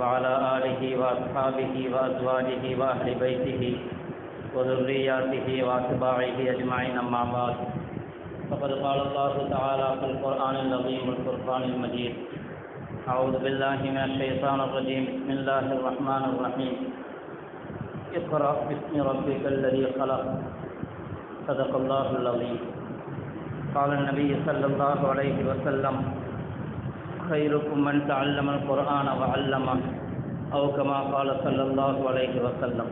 وعلى آله وأصحابه وأزواجه وأهل بيته وذرياته وأتباعه أجمعين أما بعد. فقد قال الله تعالى في القرآن العظيم والفرقان المجيد. أعوذ بالله من الشيطان الرجيم. بسم الله الرحمن الرحيم. اقرأ باسم ربك الذي خلق. صدق الله العظيم. قال النبي صلى الله عليه وسلم خيركم من تعلم القرآن وعلمه أو كما قال صلى الله عليه وسلم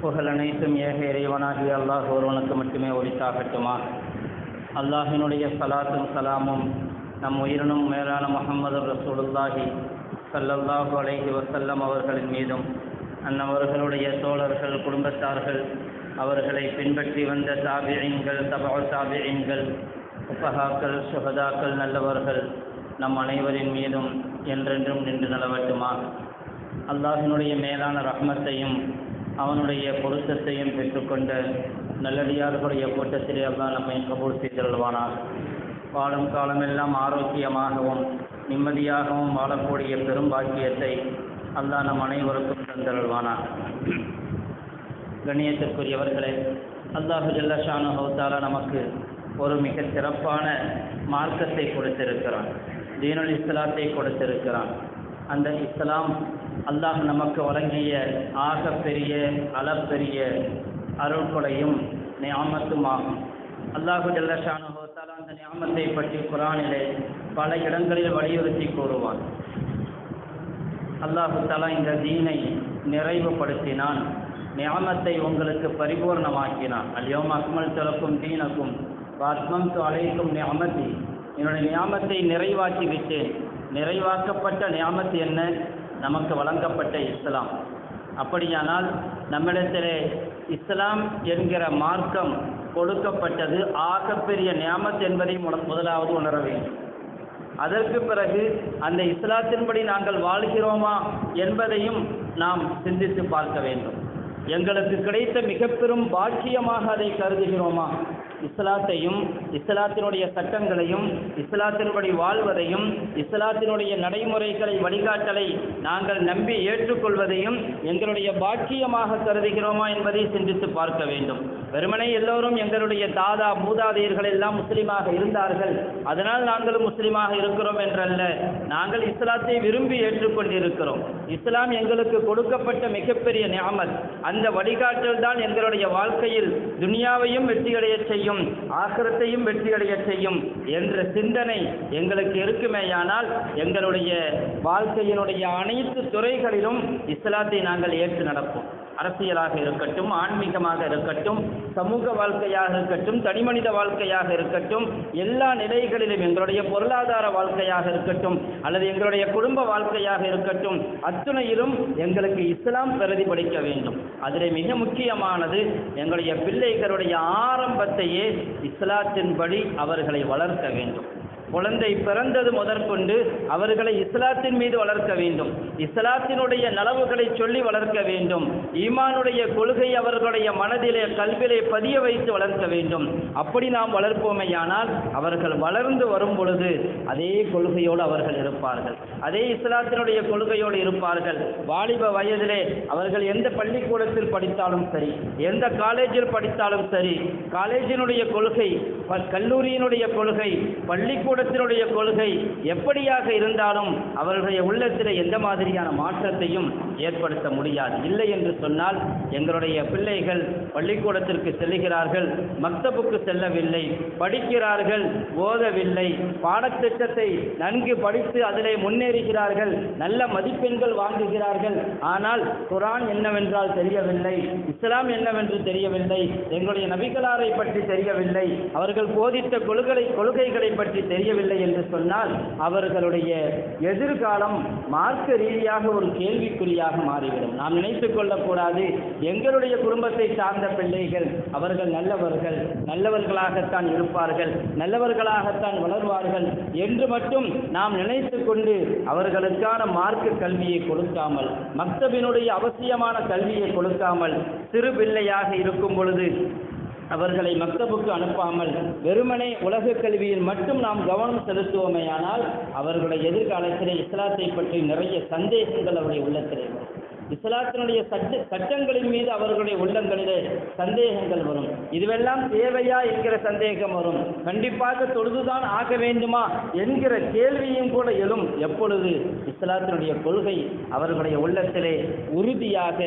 புகழ் அனைத்தும் ஏக இறைவனாகிய அல்லாஹ் ஒருவனுக்கு மட்டுமே ஒளித்தாகட்டுமா அல்லாஹினுடைய சலாத்தும் சலாமும் நம் உயிரினும் மேலான முகமது ரசூலுல்லாஹி சல்லல்லாஹு அலைஹி வசல்லம் அவர்களின் மீதும் அன்னவர்களுடைய தோழர்கள் குடும்பத்தார்கள் அவர்களை பின்பற்றி வந்த தாபியங்கள் தபா தாபியங்கள் உப்பகாக்கள் சுகதாக்கள் நல்லவர்கள் நம் அனைவரின் மீதும் என்றென்றும் நின்று நிலவட்டுமா? அல்லாஹினுடைய மேலான ரஹ்மத்தையும் அவனுடைய பொருத்தத்தையும் பெற்றுக்கொண்டு நல்லடியார்களுடைய கூட்டத்திலே அல்லாஹ் நம்மை கபூல் செய்தல்வானார் வாழும் காலமெல்லாம் ஆரோக்கியமாகவும் நிம்மதியாகவும் வாழக்கூடிய பெரும் பாக்கியத்தை அல்லாஹ் நம் அனைவருக்கும் தந்தருள்வானார் கண்ணியத்திற்குரியவர்களே அல்லாஹு ஜல்லஷானு ஹவுத்தாலா நமக்கு ஒரு மிக சிறப்பான மார்க்கத்தை கொடுத்திருக்கிறான். தீனுல் இஸ்லாத்தை கொடுத்திருக்கிறான். அந்த இஸ்லாம் அல்லாஹ் நமக்கு வழங்கிய ஆக பெரிய அளப்பெரிய அருள்கொடையும் நியாமத்தும் ஆகும் அல்லாஹு ஜல்லஷானுகோத்தால் அந்த ஞாமத்தை பற்றி குரானிலே பல இடங்களில் வலியுறுத்தி கூறுவான். அல்லாஹு தாலா இந்த தீனை நிறைவுபடுத்தினான். ஞாமத்தை உங்களுக்கு பரிபூர்ணமாக்கினான். அல்யோம் அக்மல் திறக்கும் தீனக்கும் வாத்மம் அழைக்கும் ஞாமத்தி என்னுடைய நியாமத்தை நிறைவாக்கி விட்டேன் நிறைவாக்கப்பட்ட நியாமத்து என்ன? நமக்கு வழங்கப்பட்ட இஸ்லாம். அப்படியானால் நம்மிடத்திலே இஸ்லாம் என்கிற மார்க்கம் கொடுக்கப்பட்டது ஆகப்பெரிய நியாமத் என்பதை முதலாவது உணர வேண்டும். அதற்கு பிறகு அந்த இஸ்லாத்தின்படி நாங்கள் வாழ்கிறோமா என்பதையும் நாம் சிந்தித்து பார்க்க வேண்டும். எங்களுக்கு கிடைத்த மிக பெரும் பாக்கியமாக அதை கருதுகிறோமா? இஸ்லாத்தையும் இஸ்லாத்தினுடைய சட்டங்களையும் இஸ்லாத்தினுடைய வாழ்வதையும் இஸ்லாத்தினுடைய நடைமுறைகளை வழிகாட்டலை நாங்கள் நம்பி ஏற்றுக்கொள்வதையும் எங்களுடைய பாக்கியமாக கருதுகிறோமா என்பதை சிந்தித்து பார்க்க வேண்டும். வெறுமனை எல்லோரும் எங்களுடைய தாதா மூதாதையர்கள் எல்லாம் முஸ்லீமாக இருந்தார்கள். அதனால் நாங்களும் முஸ்லீமாக இருக்கிறோம் என்றல்ல. நாங்கள் இஸ்லாத்தை விரும்பி ஏற்றுக்கொண்டிருக்கிறோம். இஸ்லாம் எங்களுக்கு கொடுக்கப்பட்ட மிகப்பெரிய ஞாமத் அந்த வழிகாட்டல் தான் எங்களுடைய வாழ்க்கையில் துனியாவையும் வெற்றியடைய செய்யும் ஆக்கிரத்தையும் வெற்றியடைய செய்யும் என்ற சிந்தனை எங்களுக்கு இருக்குமேயானால் எங்களுடைய வாழ்க்கையினுடைய அனைத்து துறைகளிலும் இஸ்லாத்தை நாங்கள் ஏற்று நடப்போம். அரசியலாக இருக்கட்டும் ஆன்மீகமாக இருக்கட்டும் சமூக வாழ்க்கையாக இருக்கட்டும் தனிமனித வாழ்க்கையாக இருக்கட்டும் எல்லா நிலைகளிலும் எங்களுடைய பொருளாதார வாழ்க்கையாக இருக்கட்டும் அல்லது எங்களுடைய குடும்ப வாழ்க்கையாக இருக்கட்டும் அத்துணையிலும் எங்களுக்கு இஸ்லாம் பிரதிபலிக்க வேண்டும். அதில் மிக முக்கியமானது எங்களுடைய பிள்ளைகளுடைய ஆரம்பத்தையே இஸ்லாத்தின்படி அவர்களை வளர்க்க வேண்டும். குழந்தை பிறந்தது முதற்கொண்டு அவர்களை இஸ்லாத்தின் மீது வளர்க்க வேண்டும். இஸ்லாத்தினுடைய நலவுகளை சொல்லி வளர்க்க வேண்டும். ஈமானுடைய கொள்கை அவர்களுடைய மனதிலே கல்விலே பதிய வைத்து வளர்க்க வேண்டும். அப்படி நாம் வளர்ப்போமையானால் அவர்கள் வளர்ந்து வரும் பொழுது அதே கொள்கையோடு அவர்கள் இருப்பார்கள். அதே இஸ்லாத்தினுடைய கொள்கையோடு இருப்பார்கள். வாலிப வயதிலே அவர்கள் எந்த பள்ளிக்கூடத்தில் படித்தாலும் சரி எந்த காலேஜில் படித்தாலும் சரி காலேஜினுடைய கொள்கை கல்லூரியினுடைய கொள்கை பள்ளிக்கூட பள்ளிக்கூடத்தினுடைய கொள்கை எப்படியாக இருந்தாலும் அவர்களுடைய உள்ளத்தில் எந்த மாதிரியான மாற்றத்தையும் ஏற்படுத்த முடியாது. இல்லை என்று சொன்னால் எங்களுடைய பிள்ளைகள் பள்ளிக்கூடத்திற்கு செல்லுகிறார்கள் மக்தபுக்கு செல்லவில்லை படிக்கிறார்கள் ஓதவில்லை பாடத்திட்டத்தை நன்கு படித்து அதிலே முன்னேறுகிறார்கள் நல்ல மதிப்பெண்கள் வாங்குகிறார்கள். ஆனால் குரான் என்னவென்றால் தெரியவில்லை இஸ்லாம் என்னவென்று தெரியவில்லை எங்களுடைய நபிகளாரை பற்றி தெரியவில்லை அவர்கள் போதித்த கொள்கை கொள்கைகளை பற்றி தெரிய செய்யவில்லை என்று சொன்னால் அவர்களுடைய எதிர்காலம் மார்க்க ரீதியாக ஒரு கேள்விக்குறியாக மாறிவிடும். நாம் நினைத்துக் கொள்ளக்கூடாது. எங்களுடைய குடும்பத்தை சார்ந்த பிள்ளைகள் அவர்கள் நல்லவர்கள் நல்லவர்களாகத்தான் இருப்பார்கள் நல்லவர்களாகத்தான் வளர்வார்கள் என்று மட்டும் நாம் நினைத்து கொண்டு அவர்களுக்கான மார்க்க கல்வியை கொடுக்காமல் மக்தபினுடைய அவசியமான கல்வியை கொடுக்காமல் சிறு பிள்ளையாக இருக்கும் பொழுது அவர்களை மக்தபுக்கு அனுப்பாமல் வெறுமனே உலக கல்வியில் மட்டும் நாம் கவனம் செலுத்துவோமேயானால் அவர்களுடைய எதிர்காலத்திலே இஸ்லாத்தை பற்றி நிறைய சந்தேகங்கள் அவருடைய உள்ளத்திலே வரும். இஸ்லாத்தினுடைய சட்ட சட்டங்களின் மீது அவர்களுடைய உள்ளங்களிலே சந்தேகங்கள் வரும். இதுவெல்லாம் தேவையா என்கிற சந்தேகம் வரும். கண்டிப்பாக தொழுதுதான் ஆக வேண்டுமா என்கிற கேள்வியும் கூட எழும். எப்பொழுது இஸ்லாத்தினுடைய கொள்கை அவர்களுடைய உள்ளத்திலே உறுதியாக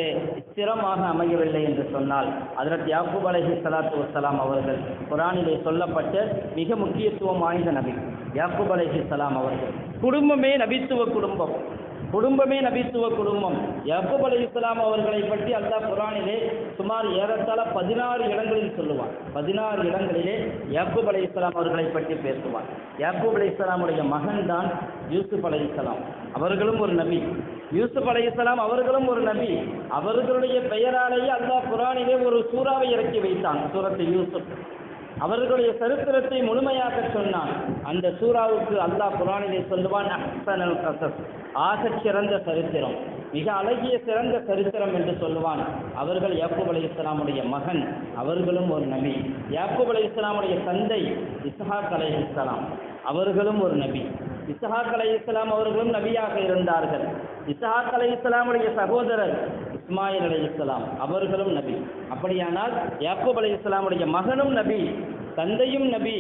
ஸ்திரமாக அமையவில்லை என்று சொன்னால் அதற்கு யாக்கூப் அலஹி சலாத்து வசலாம் அவர்கள் குரானிலே சொல்லப்பட்ட மிக முக்கியத்துவம் வாய்ந்த நபி. யாக்கூப் அலஹி சலாம் அவர்கள் குடும்பமே நபித்துவ குடும்பம். குடும்பமே நபித்துவ குடும்பம். யாக்கூப் அலி இஸ்லாம் அவர்களை பற்றி அல்லா குரானிலே சுமார் ஏறத்தாழ பதினாறு இடங்களில் சொல்லுவான். பதினாறு இடங்களிலே யாக்கூப் அலி இஸ்லாம் அவர்களை பற்றி பேசுவான். யாக்கூப் அலி இஸ்லாமுடைய மகன் தான் யூசுப் அலி இஸ்லாம். அவர்களும் ஒரு நபி. யூசுப் அலி இஸ்லாம் அவர்களும் ஒரு நபி. அவர்களுடைய பெயராலேயே அல்லா குரானிலே ஒரு சூறாவை இறக்கி வைத்தான். சூரத்து யூசுப். அவர்களுடைய சரித்திரத்தை முழுமையாக சொன்னான். அந்த சூறாவுக்கு அல்லாஹ் குரானிலே சொல்லுவான் அஹ்சனல் கசஸ் ஆகச் சிறந்த சரித்திரம். மிக அழகிய சிறந்த சரித்திரம் என்று சொல்லுவான். அவர்கள் யாக்கூப் அலி இஸ்லாமுடைய மகன் அவர்களும் ஒரு நபி. யாக்கூப் அலி இஸ்லாமுடைய தந்தை இஸ்ஹாக் அலை இஸ்லாம் அவர்களும் ஒரு நபி. இஸ்ஹாக் அலை இஸ்லாம் அவர்களும் நபியாக இருந்தார்கள். இஸ்ஹாக் அலை இஸ்லாமுடைய சகோதரர் இஸ்மாயில் அலி இஸ்லாம் அவர்களும் நபி. அப்படியானால் யாக்கூப் அலி இஸ்லாமுடைய மகனும் நபி தந்தையும் நபி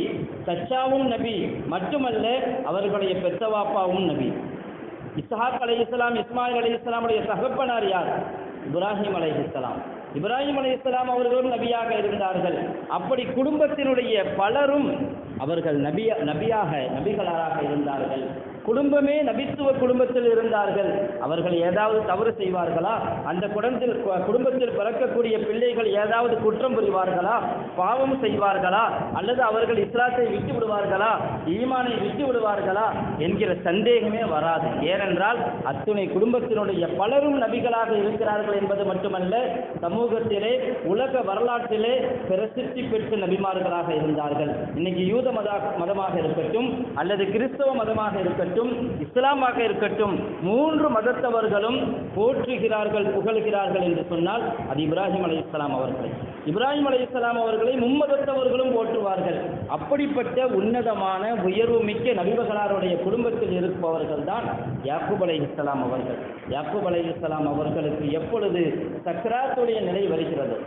சச்சாவும் நபி மட்டுமல்ல அவர்களுடைய பெத்தவாப்பாவும் நபி. இஸ்ஹாக் அலை இஸ்லாம் இஸ்மாயில் அலி இஸ்லாமுடைய தகப்பனார் யார்? இப்ராஹிம் அலை இஸ்லாம் இப்ராஹிம் அலி இஸ்லாம் அவர்களும் நபியாக இருந்தார்கள். அப்படி குடும்பத்தினுடைய பலரும் அவர்கள் நபிய நபியாக நபிகளாராக இருந்தார்கள். குடும்பமே நபித்துவ குடும்பத்தில் இருந்தார்கள். அவர்கள் ஏதாவது தவறு செய்வார்களா? அந்த குடத்தில் குடும்பத்தில் பிறக்கக்கூடிய பிள்ளைகள் ஏதாவது குற்றம் புரிவார்களா? பாவம் செய்வார்களா? அல்லது அவர்கள் இஸ்லாத்தை விட்டு விடுவார்களா? ஈமானை விட்டு விடுவார்களா? என்கிற சந்தேகமே வராது. ஏனென்றால் அத்துணை குடும்பத்தினுடைய பலரும் நபிகளாக இருக்கிறார்கள் என்பது மட்டுமல்ல சமூகத்திலே உலக வரலாற்றிலே பிரசித்தி பெற்ற நபிமார்களாக இருந்தார்கள். இன்னைக்கு யூத மத மதமாக இருக்கட்டும் அல்லது கிறிஸ்தவ மதமாக இருக்கட்டும் இஸ்லாமாக இருக்கட்டும் மூன்று மத மதத்தவர்களும் போற்றுகிறார்கள் புகழ்கிறார்கள் என்று சொன்னால் அது இப்ராஹிம் அலி இஸ்லாம் அவர்களை. இப்ராஹிம் அலி இஸ்லாம் அவர்களை மும்மதத்தவர்களும் போற்றுவார்கள். அப்படிப்பட்ட உன்னதமான உயர்வு மிக்க நபிபகலாருடைய குடும்பத்தில் இருப்பவர்கள் தான் யாக்குப் அலை இஸ்லாம் அவர்கள். யாக்குப் அலை இஸ்லாம் அவர்களுக்கு எப்பொழுது சக்கராத்துடைய நிலை வருகிறது?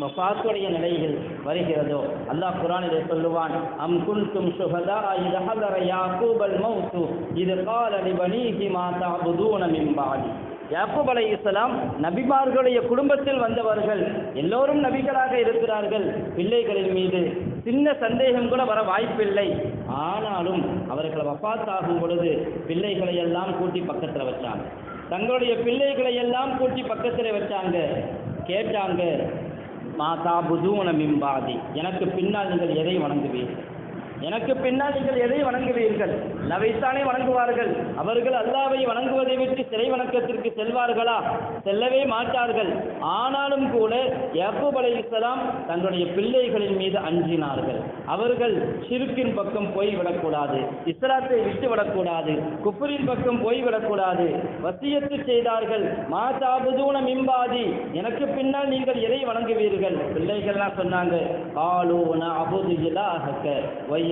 மஃபாத்துடைய நிலையில் வருகிறதோ? அல்லாஹ் குரானிலே சொல்லுவான் அம் குன்தும் சுஹதா இது ஹதர யாக்கூபல் மௌத்து இது கால லிபனீஹி மா தஅபுதூன மின் பாதி யாக்கூப் அலை இஸ்லாம் நபிமார்களுடைய குடும்பத்தில் வந்தவர்கள் எல்லோரும் நபிகளாக இருக்கிறார்கள். பிள்ளைகளின் மீது சின்ன சந்தேகம் கூட வர வாய்ப்பில்லை. ஆனாலும் அவர்கள் வஃபாத்தாகும் பொழுது பிள்ளைகளை எல்லாம் கூட்டி பக்கத்தில் வச்சாங்க. தங்களுடைய பிள்ளைகளை எல்லாம் கூட்டி பக்கத்தில் வச்சாங்க. கேட்டாங்க மாதா புதூன மிம்பாதி. எனக்கு பின்னால் நீங்கள் எதை வணங்குவீர்கள்? எனக்கு பின்னால் நீங்கள் எதை வணங்குவீர்கள்? நவைத்தானே வணங்குவார்கள். அவர்கள் அல்லாவை வணங்குவதை விட்டு சிறை வணக்கத்திற்கு செல்வார்களா? செல்லவே மாட்டார்கள். ஆனாலும் கூட யாக்கூப் அலை இஸ்லாம் தங்களுடைய பிள்ளைகளின் மீது அஞ்சினார்கள். அவர்கள் சிறுக்கின் பக்கம் போய்விடக்கூடாது இஸ்லாத்தை விட்டு விடக்கூடாது குப்பரின் பக்கம் போய்விடக்கூடாது வசியத்து செய்தார்கள். மாதா புதூன மிம்பாதி எனக்கு பின்னால் நீங்கள் எதை வணங்குவீர்கள்? பிள்ளைகள்லாம் சொன்னாங்க காலு அபுது இலாஹக்க வை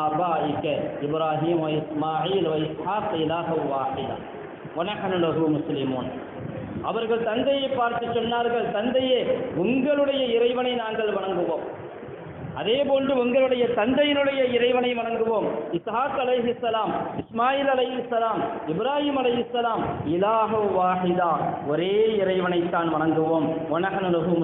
ஆபாயிக்க இப்ராஹிம் வ இஸ்மாயில் வ இஸ்ஹாக் இலாஹ அவர்கள் தந்தையை பார்த்து சொன்னார்கள் தந்தையே உங்களுடைய இறைவனை நாங்கள் வணங்குவோம். அதே போன்று உங்களுடைய தந்தையினுடைய இறைவனை வணங்குவோம். இசாக் அலை இஸ்லாம் இஸ்மாயில் அலைஹிஸ்ஸலாம் இப்ராஹிம் அலைஹிஸ்ஸலாம் இலாஹு வாஹிதா. ஒரே இறைவனைத்தான் வணங்குவோம். வனகனு லஹு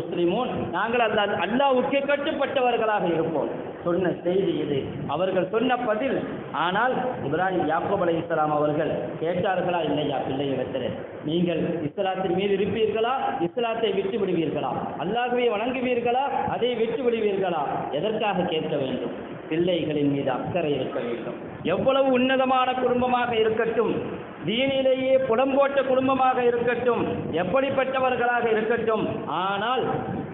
நாங்கள் அல்லா அல்லாவுக்கே கட்டுப்பட்டவர்களாக இருப்போம். சொன்ன செய்தி இது. அவர்கள் சொன்ன பதில். ஆனால் இப்ராஹிம் யாக்கோப் அலை இஸ்லாம் அவர்கள் கேட்டார்களா இல்லையா பிள்ளையிடத்தில்? நீங்கள் இஸ்லாத்தின் மீது இருப்பீர்களா? இஸ்லாத்தை விட்டு விடுவீர்களா அல்லாஹ்வை வணங்குவீர்களா? அதை விட்டு விடுவீர்களா எதற்காக கேட்க வேண்டும்? பிள்ளைகளின் மீது அக்கறை இருக்க வேண்டும். எவ்வளவு உன்னதமான குடும்பமாக இருக்கட்டும் தீனிலேயே புலம்போட்ட குடும்பமாக இருக்கட்டும் எப்படிப்பட்டவர்களாக இருக்கட்டும் ஆனால்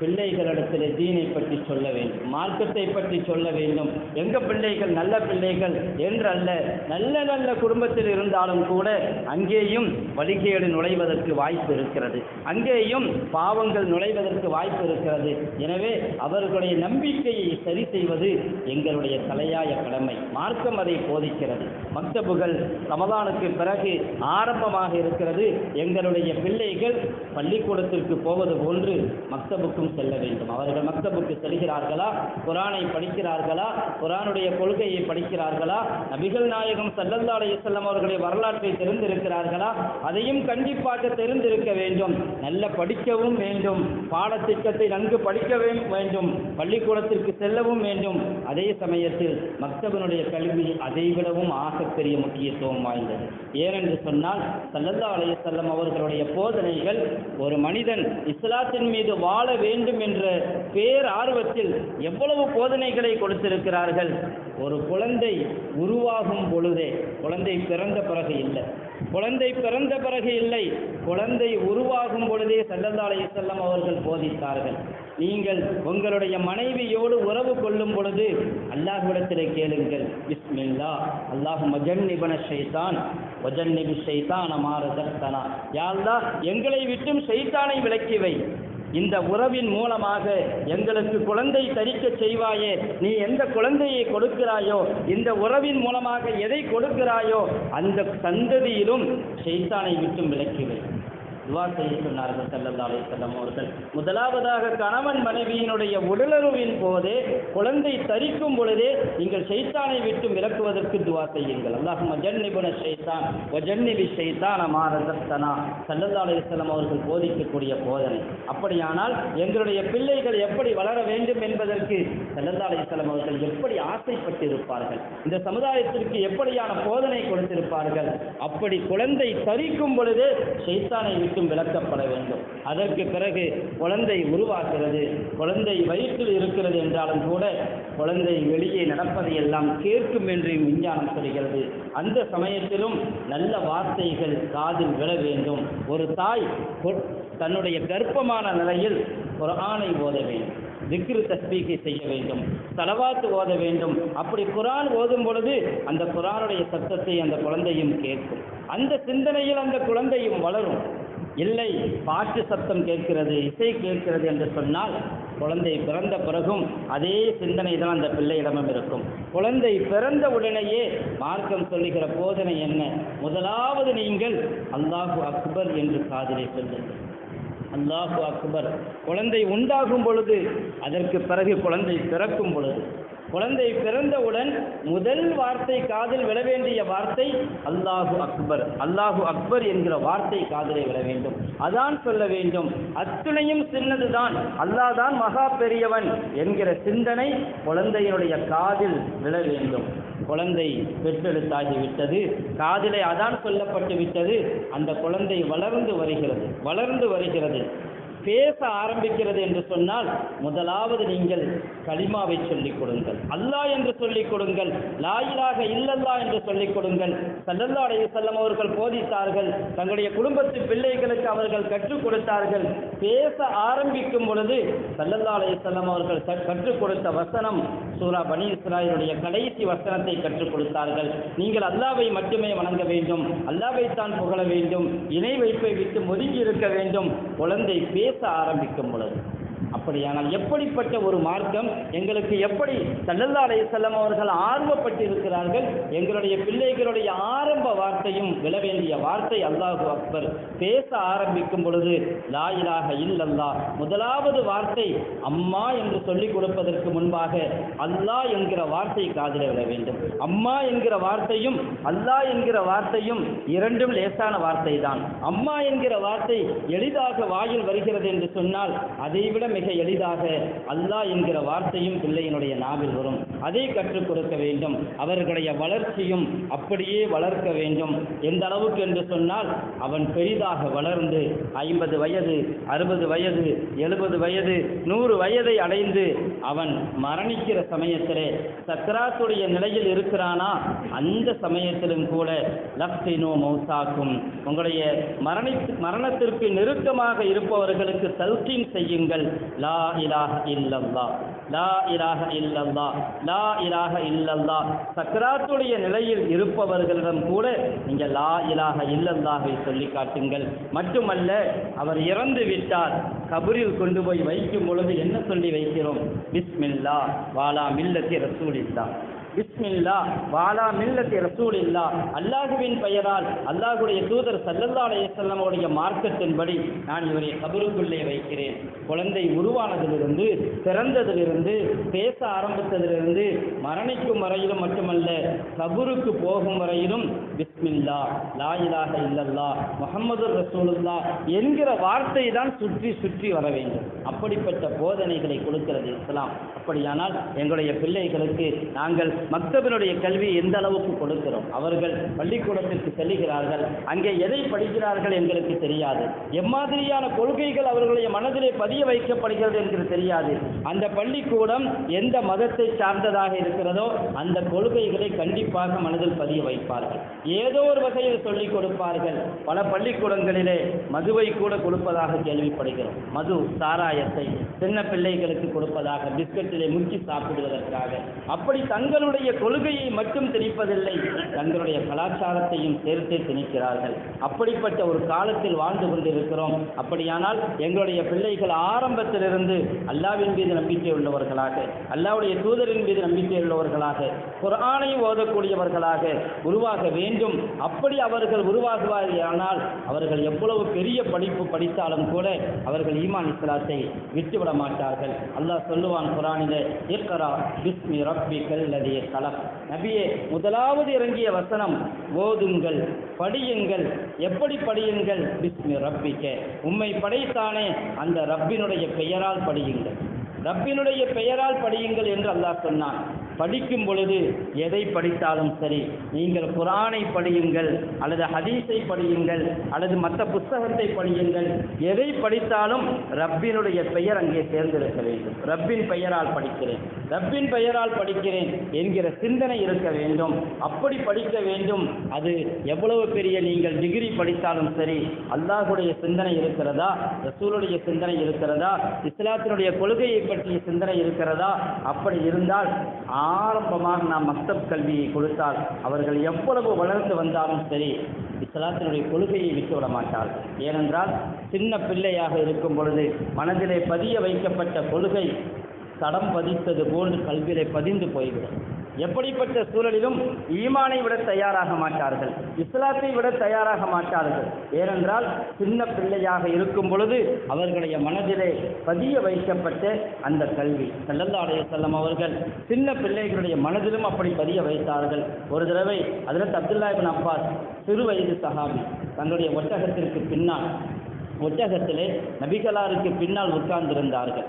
பிள்ளைகளிடத்தில் தீனை பற்றி சொல்ல வேண்டும். மார்க்கத்தை பற்றி சொல்ல வேண்டும். எங்க பிள்ளைகள் நல்ல பிள்ளைகள் என்றல்ல. நல்ல நல்ல குடும்பத்தில் இருந்தாலும் கூட அங்கேயும் வழிகேடு நுழைவதற்கு வாய்ப்பு இருக்கிறது. அங்கேயும் பாவங்கள் நுழைவதற்கு வாய்ப்பு இருக்கிறது. எனவே அவர்களுடைய நம்பிக்கையை சரி செய்வது எங்களுடைய தலையாய கடமை. மார்க்கம் அதை போதிக்கிறது. மக்தபுகள் சமதானுக்கு பிறகு ஆரம்பமாக இருக்கிறது. எங்களுடைய பிள்ளைகள் பள்ளிக்கூடத்திற்கு போவது போன்று மக்தபுக்கும் செல்ல வேண்டும். அவர்கள் மக்தபுக்கு செல்கிறார்களா? குரானை படிக்கிறார்களா? குரானுடைய கொள்கையை படிக்கிறார்களா? நபிகள் நாயகம் சல்லல்லா செல்லம் அவர்களுடைய வரலாற்றை தெரிந்திருக்கிறார்களா? அதையும் கண்டிப்பாக தெரிந்திருக்க வேண்டும். நல்ல படிக்கவும் வேண்டும். பாடத்திட்டத்தை நன்கு படிக்கவே வேண்டும். பள்ளிக்கூடத்திற்கு செல்லவும் வேண்டும். அதே சமயத்தில் மக்தபனுடைய கல்வி அதைவிடவும் ஆகப்பெரிய முக்கியத்துவம் வாய்ந்தது. ஏனென்று சொன்னால் சல்லல்லா செல்லம் அவர்களுடைய போதனைகள் ஒரு மனிதன் இஸ்லாத்தின் மீது வாழ வேண்டும் என்ற பேர் ஆர்வத்தில் எவ்வளவு போதனைகளை கொடுத்திருக்கிறார்கள்? ஒரு குழந்தை உருவாகும் பொழுதே குழந்தை பிறந்த பிறகு இல்லை. குழந்தை பிறந்த பிறகு இல்லை குழந்தை உருவாகும் பொழுதே சல்லல்லா செல்லம் அவர்கள் போதித்தார்கள். நீங்கள் உங்களுடைய மனைவியோடு உறவு கொள்ளும் பொழுது அல்லாஹ்விடத்திலே கேளுங்கள் பிஸ்மில்லா அல்லாஹ் மஜன்னிபன ஷைதான் வஜன்னிபி ஷைதான் மாரதத்தனா யா எங்களை விட்டும் ஷைத்தானை விளக்கி வை. இந்த உறவின் மூலமாக எங்களுக்கு குழந்தை தரிக்கச் செய்வாயே. நீ எந்த குழந்தையை கொடுக்கிறாயோ இந்த உறவின் மூலமாக எதை கொடுக்கிறாயோ அந்த சந்ததியிலும் ஷைத்தானை விட்டும் விலக்கி துவா செய்ய சொன்னார்கள் செல்லல்லா அலை செல்லம் அவர்கள். முதலாவதாக கணவன் மனைவியினுடைய உடலுறவின் போதே குழந்தை தரிக்கும் பொழுதே நீங்கள் சைத்தானை விட்டு விலக்குவதற்கு துவா செய்யுங்கள். அல்லாஹும்ம ஜன்னிபுன ஷைத்தான் வ ஜன்னிபி ஷைத்தான மா ரஸக்தனா. ஸல்லல்லாஹு அவர்கள் போதிக்கக்கூடிய போதனை. அப்படியானால் எங்களுடைய பிள்ளைகள் எப்படி வளர வேண்டும் என்பதற்கு செல்லல்லா அலை செல்லம் அவர்கள் எப்படி ஆசைப்பட்டிருப்பார்கள்? இந்த சமுதாயத்திற்கு எப்படியான போதனை கொடுத்திருப்பார்கள்? அப்படி குழந்தை தரிக்கும் பொழுதே ஷைத்தானை அனைத்தும் விளக்கப்பட வேண்டும். அதற்கு பிறகு குழந்தை உருவாகிறது. குழந்தை வயிற்றில் இருக்கிறது என்றாலும் கூட குழந்தை வெளியே நடப்பதை எல்லாம் கேட்கும் என்று விஞ்ஞானம் சொல்கிறது. அந்த சமயத்திலும் நல்ல வார்த்தைகள் காதில் விழ வேண்டும். ஒரு தாய் தன்னுடைய கர்ப்பமான நிலையில் ஒரு ஆணை ஓத வேண்டும். திக்ரு தஸ்பீகை செய்ய வேண்டும். தலவாத்து ஓத வேண்டும். அப்படி குரான் ஓதும் பொழுது அந்த குரானுடைய சத்தத்தை அந்த குழந்தையும் கேட்கும். அந்த சிந்தனையில் அந்த குழந்தையும் வளரும். இல்லை பாட்டு சத்தம் கேட்கிறது இசை கேட்கிறது என்று சொன்னால் குழந்தை பிறந்த பிறகும் அதே சிந்தனை தான் அந்த பிள்ளையிடமும் இருக்கும். குழந்தை பிறந்த உடனேயே மார்க்கம் சொல்லுகிற போதனை என்ன? முதலாவது நீங்கள் அல்லாஹு அக்பர் என்று காதிலே சொல்லுங்கள். அல்லாஹு அக்பர். குழந்தை உண்டாகும் பொழுது அதற்கு பிறகு குழந்தை பிறக்கும் பொழுது குழந்தை பிறந்தவுடன் முதல் வார்த்தை காதில் விழ வேண்டிய வார்த்தை அல்லாஹு அக்பர். அல்லாஹு அக்பர் என்கிற வார்த்தை காதிலே விழ வேண்டும். அதான் சொல்ல வேண்டும். அத்துணையும் சின்னதுதான். அல்லாஹ் தான் மகா பெரியவன் என்கிற சிந்தனை குழந்தையினுடைய காதில் விழ வேண்டும். குழந்தை பெற்றெடுத்தாகி விட்டது. காதிலே அதான் சொல்லப்பட்டு விட்டது. அந்த குழந்தை வளர்ந்து வருகிறது. வளர்ந்து வருகிறது. பேச ஆரம்பிக்கிறது என்று சொன்னால் முதலாவது நீங்கள் கலிமாவை சொல்லிக் கொடுங்கள். அல்லாஹ் என்று சொல்லிக் கொடுங்கள். லாயிலாக இல்லல்லா என்று சொல்லிக் கொடுங்கள். சல்லல்லா அடைய செல்லம் அவர்கள் போதித்தார்கள். தங்களுடைய குடும்பத்து பிள்ளைகளுக்கு அவர்கள் கற்றுக் கொடுத்தார்கள். பேச ஆரம்பிக்கும் பொழுது சல்லல்லா அலைய செல்லம் அவர்கள் கற்றுக் கொடுத்த வசனம் சூரா பனி இஸ்ராயலுடைய கடைசி வசனத்தை கற்றுக் கொடுத்தார்கள். நீங்கள் அல்லாவை மட்டுமே வணங்க வேண்டும். அல்லாவை தான் புகழ வேண்டும். இணை வைப்பை விட்டு ஒதுங்கி இருக்க வேண்டும். குழந்தை பேச பேச ஆரம்பிக்கும் பொழுது அப்படியானால் எப்படிப்பட்ட ஒரு மார்க்கம்? எங்களுக்கு எப்படி சல்லல்லா அலைஹிஸ்ஸலாம் அவர்கள் ஆர்வப்பட்டிருக்கிறார்கள்? எங்களுடைய பிள்ளைகளுடைய ஆரம்ப வார்த்தையும் விழ வேண்டிய வார்த்தை அல்லாஹு அக்பர். பேச ஆரம்பிக்கும் பொழுது லாயிலாக இல்லல்லா முதலாவது வார்த்தை அம்மா என்று சொல்லிக் கொடுப்பதற்கு முன்பாக அல்லாஹ் என்கிற வார்த்தை காதில் விட வேண்டும். அம்மா என்கிற வார்த்தையும் அல்லாஹ் என்கிற வார்த்தையும் இரண்டும் லேசான வார்த்தை தான் அம்மா என்கிற வார்த்தை எளிதாக வாயில் வருகிறது என்று சொன்னால் அதைவிட மிக எளிதாக அல்லாஹ் என்கிற வார்த்தையும் பிள்ளையினுடைய நாவில் வரும். அதை கற்றுக் கொடுக்க வேண்டும். அவர்களுடைய வளர்ச்சியும் அப்படியே வளர்க்க வேண்டும். எந்த அளவுக்கு என்று சொன்னால் அவன் பெரிதாக வளர்ந்து ஐம்பது வயது அறுபது வயது எழுபது வயது நூறு வயதை அடைந்து அவன் மரணிக்கிற சமயத்திலே சக்கராத்துடைய நிலையில் இருக்கிறானா? அந்த சமயத்திலும் கூட லப்தினோ மௌசாக்கும். உங்களுடைய மரணி மரணத்திற்கு நெருக்கமாக இருப்பவர்களுக்கு தல்கீன் செய்யுங்கள். லா இலாஹ இல்லல்லா. லா இலாக இல்லல்லா. லா இலாக இல்லல்லா. சக்கராத்துடைய நிலையில் இருப்பவர்களிடம் கூட நீங்கள் லா இலாக இல்லல்லாவை சொல்லி காட்டுங்கள். மட்டுமல்ல அவர் இறந்து விட்டார். கபரில் கொண்டு போய் வைக்கும் பொழுது என்ன சொல்லி வைக்கிறோம்? பிஸ்மில்லா. வாலா மில்லத்தி ரசூலில்லா பிஸ்மில்லா வாலா மில்லத்தி ரசூலில்லா. அல்லாஹுவின் பெயரால் அல்லாஹுடைய தூதர் சல்லல்லா அலையசல்லமுடைய மார்க்கத்தின்படி நான் இவரை கபருக்குள்ளே வைக்கிறேன். குழந்தை உருவானதிலிருந்து பிறந்ததிலிருந்து பேச ஆரம்பித்ததிலிருந்து மரணிக்கும் வரையிலும் மட்டுமல்ல கபருக்கு போகும் வரையிலும் பிஸ்மில்லா லா இலாக இல்லல்லா முகமது ரசூலுல்லா என்கிற வார்த்தை தான் சுற்றி சுற்றி வர வேண்டும். அப்படிப்பட்ட போதனைகளை கொடுக்கிறது இஸ்லாம். அப்படியானால் எங்களுடைய பிள்ளைகளுக்கு நாங்கள் மக்தபினுடைய கல்வி எந்த அளவுக்கு கொடுக்கிறோம்? அவர்கள் பள்ளிக்கூடத்திற்கு செல்லுகிறார்கள். அங்கே எதை படிக்கிறார்கள் எங்களுக்கு தெரியாது. எம்மாதிரியான கொள்கைகள் அவர்களுடைய மனதிலே பதிய வைக்கப்படுகிறது என்று தெரியாது. அந்த பள்ளிக்கூடம் எந்த மதத்தை சார்ந்ததாக இருக்கிறதோ அந்த கொள்கைகளை கண்டிப்பாக மனதில் பதிய வைப்பார்கள். ஏதோ ஒரு வகையில் சொல்லிக் கொடுப்பார்கள். பல பள்ளிக்கூடங்களிலே மதுவை கூட கொடுப்பதாக கேள்விப்படுகிறோம். மது சாராயத்தை சின்ன பிள்ளைகளுக்கு கொடுப்பதாக பிஸ்கட்டிலே முக்கி சாப்பிடுவதற்காக. அப்படி தங்களுடைய கொள்கையை மட்டும் திணிப்பதில்லை தங்களுடைய கலாச்சாரத்தையும் சேர்த்தே திணிக்கிறார்கள். அப்படிப்பட்ட ஒரு காலத்தில் வாழ்ந்து கொண்டிருக்கிறோம். அப்படியானால் எங்களுடைய பிள்ளைகள் ஆரம்பத்திலிருந்து அல்லாவின் மீது நம்பிக்கை உள்ளவர்களாக அல்லாவுடைய தூதரின் மீது நம்பிக்கை உள்ளவர்களாக குரானை ஓதக்கூடியவர்களாக உருவாக வேண்டும் அப்படி அவர்கள் உருவாகுவார்கள். அவர்கள் எவ்வளவு பெரிய படிப்பு படித்தாலும் கூட அவர்கள் ஈமான் இஸ்லாத்தை விட்டுவிட மாட்டார்கள். அல்லாஹ் சொல்லுவான் குரானிலே இக்கரா பிஸ்மி ரப்பி கல்லதிய கலக். நபியே முதலாவது இறங்கிய வசனம் ஓதுங்கள் படியுங்கள் எப்படி படியுங்கள்? பிஸ்மி ரப்பிக்க. உம்மை படைத்தானே அந்த ரப்பினுடைய பெயரால் படியுங்கள். ரப்பினுடைய பெயரால் படியுங்கள் என்று அல்லாஹ் சொன்னான். படிக்கும் பொழுது எதை படித்தாலும் சரி. நீங்கள் குரானை படியுங்கள் அல்லது ஹதீஸை படியுங்கள் அல்லது மற்ற புஸ்தகத்தை படியுங்கள். எதை படித்தாலும் ரப்பினுடைய பெயர் அங்கே சேர்ந்திருக்க வேண்டும். ரப்பின் பெயரால் படிக்கிறேன் ரப்பின் பெயரால் படிக்கிறேன் என்கிற சிந்தனை இருக்க வேண்டும். அப்படி படிக்க வேண்டும். அது எவ்வளவு பெரிய நீங்கள் டிகிரி படித்தாலும் சரி அல்லாஹுடைய சிந்தனை இருக்கிறதா? ரசூலுடைய சிந்தனை இருக்கிறதா? இஸ்லாத்தினுடைய கொள்கையை பற்றிய சிந்தனை இருக்கிறதா? அப்படி இருந்தால் ஆரம்பமாக நாம் மக்தப் கல்வியை கொடுத்தால் அவர்கள் எவ்வளவு வளர்ந்து வந்தாலும் சரி இஸ்லாத்தினுடைய கொள்கையை விட்டுவிட மாட்டார்கள். ஏனென்றால் சின்ன பிள்ளையாக இருக்கும் பொழுது மனதிலே பதிய வைக்கப்பட்ட கொள்கை தடம் பதித்தது போன்று கல்வியிலே பதிந்து போய்விடும். எப்படிப்பட்ட சூழலிலும் ஈமானை விட தயாராக மாட்டார்கள் இஸ்லாத்தை விட தயாராக மாட்டார்கள். ஏனென்றால் சின்ன பிள்ளையாக இருக்கும் பொழுது அவர்களுடைய மனதிலே பதிய வைக்கப்பட்ட அந்த கல்வி. செல்லல்லாடைய செல்லம் அவர்கள் சின்ன பிள்ளைகளுடைய மனதிலும் அப்படி பதிய வைத்தார்கள். ஒரு தடவை அதில் அப்துல்லா இபின் அப்பாஸ் சிறு வயது சஹாபி தங்களுடைய ஒட்டகத்திற்கு பின்னால் ஒட்டகத்திலே நபிகளாருக்கு பின்னால் உட்கார்ந்திருந்தார்கள்.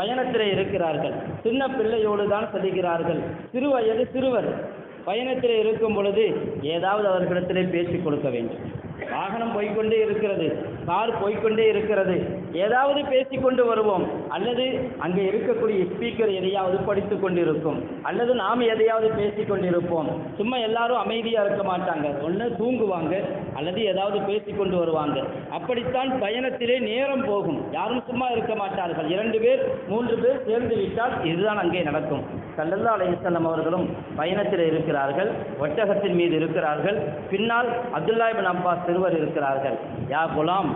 பயணத்திலே இருக்கிறார்கள். சின்ன பிள்ளையோடு தான் செல்கிறார்கள் சிறு வயது சிறுவர். பயணத்திலே இருக்கும் பொழுது ஏதாவது அவர்களிடத்திலே பேசிக் கொடுக்க வேண்டும். வாகனம் போய்க்கொண்டே இருக்கிறது. கார் போய்க்கொண்டே இருக்கிறது. ஏதாவது பேசிக்கொண்டு வருவோம். அல்லது அங்கே இருக்கக்கூடிய ஸ்பீக்கர் எதையாவது படித்து கொண்டிருக்கும். அல்லது நாம் எதையாவது பேசி கொண்டிருப்போம் சும்மா எல்லாரும் அமைதியாக இருக்க மாட்டாங்க. ஒன்று தூங்குவாங்க அல்லது ஏதாவது பேசிக்கொண்டு வருவாங்க. அப்படித்தான் பயணத்திலே நேரம் போகும். யாரும் சும்மா இருக்க மாட்டார்கள். இரண்டு பேர் மூன்று பேர் சேர்ந்து விட்டால் இதுதான் அங்கே நடக்கும். சல்லல்லா அலையம் அவர்களும் பயணத்தில் இருக்கிறார்கள். ஒட்டகத்தின் மீது இருக்கிறார்கள். பின்னால் அப்துல்லா இபின் அப்பாஸ் சிறுவர் இருக்கிறார்கள். யா குலாம்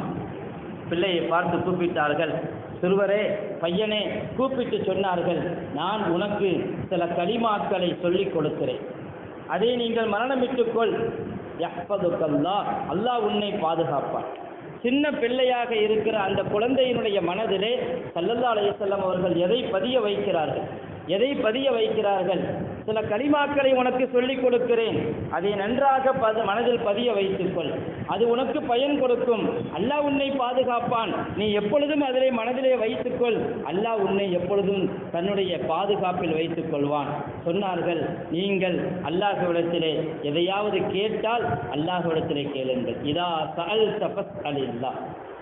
பிள்ளையை பார்த்து கூப்பிட்டார்கள். சிறுவரே பையனே கூப்பிட்டு சொன்னார்கள். நான் உனக்கு சில களிமாக்களை சொல்லிக் கொடுக்கிறேன். அதை நீங்கள் மரணமிட்டுக்கொள் யஹ்பதுக்கல்லா அல்லாஹ் உன்னை பாதுகாப்பான். சின்ன பிள்ளையாக இருக்கிற அந்த குழந்தையினுடைய மனதிலே சல்லல்லா அலைஹிஸ்ஸலாம் அவர்கள் எதை பதிய வைக்கிறார்கள்? எதை பதிய வைக்கிறார்கள்? சில களிமாக்களை உனக்கு சொல்லிக் கொடுக்கிறேன். அதை நன்றாக பது மனதில் பதிய வைத்துக்கொள். அது உனக்கு பயன் கொடுக்கும். அல்லாஹ் உன்னை பாதுகாப்பான். நீ எப்பொழுதும் அதிலே மனதிலே வைத்துக்கொள். அல்லாஹ் உன்னை எப்பொழுதும் தன்னுடைய பாதுகாப்பில் வைத்துக் கொள்வான் சொன்னார்கள் நீங்கள் அல்லாஹ்விடத்திலே எதையாவது கேட்டால் அல்லாஹ்விடத்திலே கேளுங்கள். இதா சஅல் தபஸ் அலில்லா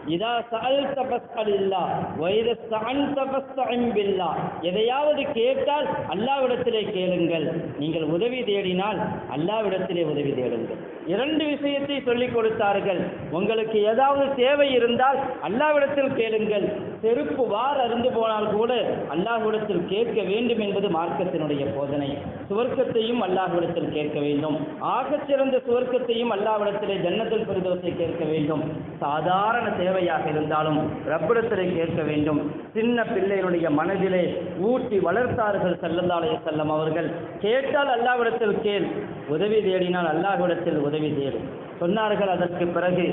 இதா சால் தபஸ் அலில்லா வைத சஅன் தபஸ் பில்லா எதையாவது கேட்டால் அல்லாவிடத்திலே கேளுங்கள். நீங்கள் உதவி தேடினால் அல்லாவிடத்திலே உதவி தேடுங்கள். இரண்டு விஷயத்தை சொல்லிக் கொடுத்தார்கள். உங்களுக்கு ஏதாவது தேவை இருந்தால் அல்லாவிடத்தில் கேளுங்கள். செருப்பு வார் அருந்து போனால் கூட அல்லாஹ்விடத்தில் கேட்க வேண்டும் என்பது மார்க்கத்தினுடைய போதனை. சுவர்க்கத்தையும் அல்லாஹ்விடத்தில் கேட்க வேண்டும். ஆகச்சிறந்த சுவர்க்கத்தையும் அல்லாஹ்விடத்திலே ஜன்னத்தில் பெருதோசை கேட்க வேண்டும். சாதாரண தேவையாக இருந்தாலும் ரப்பிடத்திலே கேட்க வேண்டும். சின்ன பிள்ளையினுடைய மனதிலே ஊட்டி வளர்த்தார்கள் செல்லந்தாலய செல்லம் அவர்கள். கேட்டால் அல்லாவிடத்தில் கேள். உதவி தேடினால் அல்லாஹ்விடத்தில் உதவி தேடு சொன்னார்கள் அதற்கு பிறகு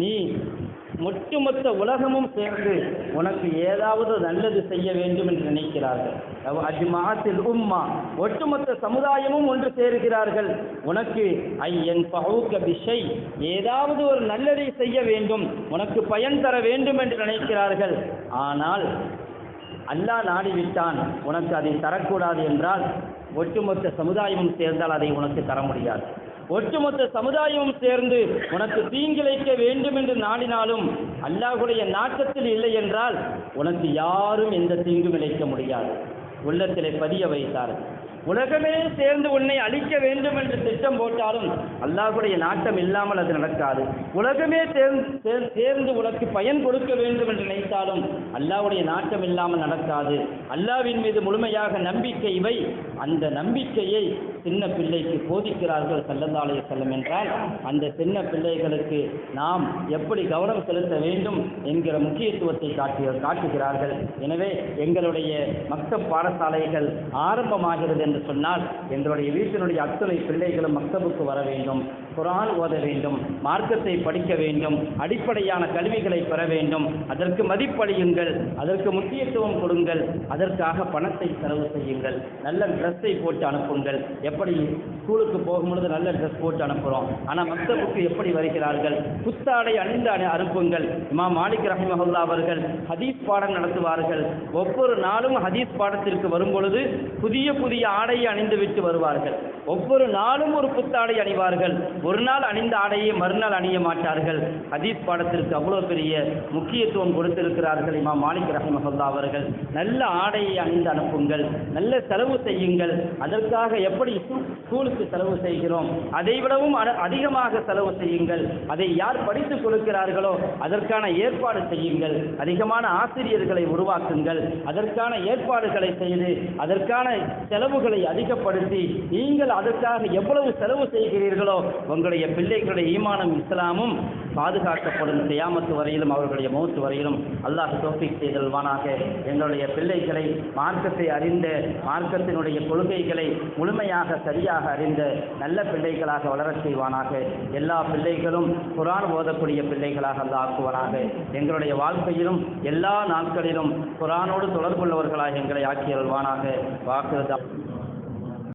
நீ ஒட்டுமொத்த உலகமும் சேர்ந்து உனக்கு ஏதாவது நல்லது செய்ய வேண்டும் என்று நினைக்கிறார்கள். அஜ்மாத்தில் உம்மா. ஒட்டுமொத்த சமுதாயமும் ஒன்று சேருகிறார்கள். உனக்கு ஐயன் பவுக்க பிஷை. ஏதாவது ஒரு நல்லதை செய்ய வேண்டும் உனக்கு பயன் தர வேண்டும் என்று நினைக்கிறார்கள். ஆனால் அல்லாஹ் நாடிவிட்டான் உனக்கு அதை தரக்கூடாது என்றால் ஒட்டுமொத்த சமுதாயமும் சேர்ந்தால் அதை உனக்கு தர முடியாது. ஒட்டுமொத்த சமுதாயமும் சேர்ந்து உனக்கு தீங்கிழைக்க வேண்டும் என்று நாடினாலும் அல்லாஹுடைய நாட்டத்தில் இல்லை என்றால் உனக்கு யாரும் எந்த தீங்கும் இழைக்க முடியாது. உள்ளத்திலே பதிய வைத்தார்கள். உலகமே சேர்ந்து உன்னை அழிக்க வேண்டும் என்று திட்டம் போட்டாலும் அல்லாஹுடைய நாட்டம் இல்லாமல் அது நடக்காது. உலகமே சேர்ந்து சேர்ந்து உனக்கு பயன் கொடுக்க வேண்டும் என்று நினைத்தாலும் அல்லாஹ்வுடைய நாட்டம் இல்லாமல் நடக்காது. அல்லாவின் மீது முழுமையாக நம்பிக்கை இவை. அந்த நம்பிக்கையை சின்ன பிள்ளைக்கு போதிக்கிறார்கள் சல்லல்லாலே செல்லம் என்றால் அந்த சின்ன பிள்ளைகளுக்கு நாம் எப்படி கவனம் செலுத்த வேண்டும் என்கிற முக்கியத்துவத்தை காட்டி காட்டுகிறார்கள். எனவே எங்களுடைய மக்கள் பாடசாலைகள் ஆரம்பமாகிறது என்று சொன்னால் எங்களுடைய வீட்டினுடைய அத்துணை பிள்ளைகளும் மக்தபுக்கு வர வேண்டும். குரான் ஓத வேண்டும் மார்க்கத்தை படிக்க வேண்டும் அடிப்படையான கல்விகளை பெற வேண்டும். அதற்கு மதிப்பளியுங்கள் அதற்கு முக்கியத்துவம் கொடுங்கள் அதற்காக பணத்தை செலவு செய்யுங்கள். நல்ல ட்ரெஸ்ஸை போட்டு அனுப்புங்கள். எப்படி ஸ்கூலுக்கு போகும்பொழுது நல்ல ட்ரெஸ் போட்டு அனுப்புகிறோம் ஆனால் மக்தபுக்கு எப்படி வருகிறார்கள்? புத்தாடை அணிந்து அணி அனுப்புங்கள். இமா மாலிக் ரஹிமஹுல்லா அவர்கள் ஹதீஸ் பாடம் நடத்துவார்கள். ஒவ்வொரு நாளும் ஹதீஸ் பாடத்திற்கு வரும்பொழுது புதிய புதிய ஆடையை அணிந்து விட்டு வருவார்கள். ஒவ்வொரு நாளும் ஒரு புத்தாடை அணிவார்கள். ஒரு நாள் அணிந்த ஆடையை மறுநாள் அணிய மாட்டார்கள். ஹதீஸ் பாடத்திற்கு அவ்வளோ பெரிய முக்கியத்துவம் கொடுத்திருக்கிறார்கள் இமாம் மாலிக் ரஹமஹல்லா அவர்கள். நல்ல ஆடையை அணிந்து அனுப்புங்கள். நல்ல செலவு செய்யுங்கள். அதற்காக எப்படி ஸ்கூலுக்கு செலவு செய்கிறோம்? அதை விடவும் அதிகமாக செலவு செய்யுங்கள். அதை யார் படித்துக் கொடுக்கிறார்களோ அதற்கான ஏற்பாடு செய்யுங்கள். அதிகமான ஆசிரியர்களை உருவாக்குங்கள். அதற்கான ஏற்பாடுகளை செய்து அதற்கான செலவுகளை அதிகப்படுத்தி நீங்கள் அதற்காக எவ்வளவு செலவு செய்கிறீர்களோ உங்களுடைய பிள்ளைகளுடைய ஈமானம் இஸ்லாமும் பாதுகாக்கப்படும் கியாமத்து வரையிலும் அவர்களுடைய மௌத்து வரையிலும். அல்லாஹ் தோஃபிக் செய்தல்வானாக. எங்களுடைய பிள்ளைகளை மார்க்கத்தை அறிந்த மார்க்கத்தினுடைய கொள்கைகளை முழுமையாக சரியாக அறிந்த நல்ல பிள்ளைகளாக வளரச் செய்வானாக. எல்லா பிள்ளைகளும் குரான் ஓதக்கூடிய பிள்ளைகளாக அல்ல ஆக்குவானாக. எங்களுடைய வாழ்க்கையிலும் எல்லா நாட்களிலும் குரானோடு தொடர்புள்ளவர்களாக எங்களை ஆக்கியல்வானாக. வாக்குறுதி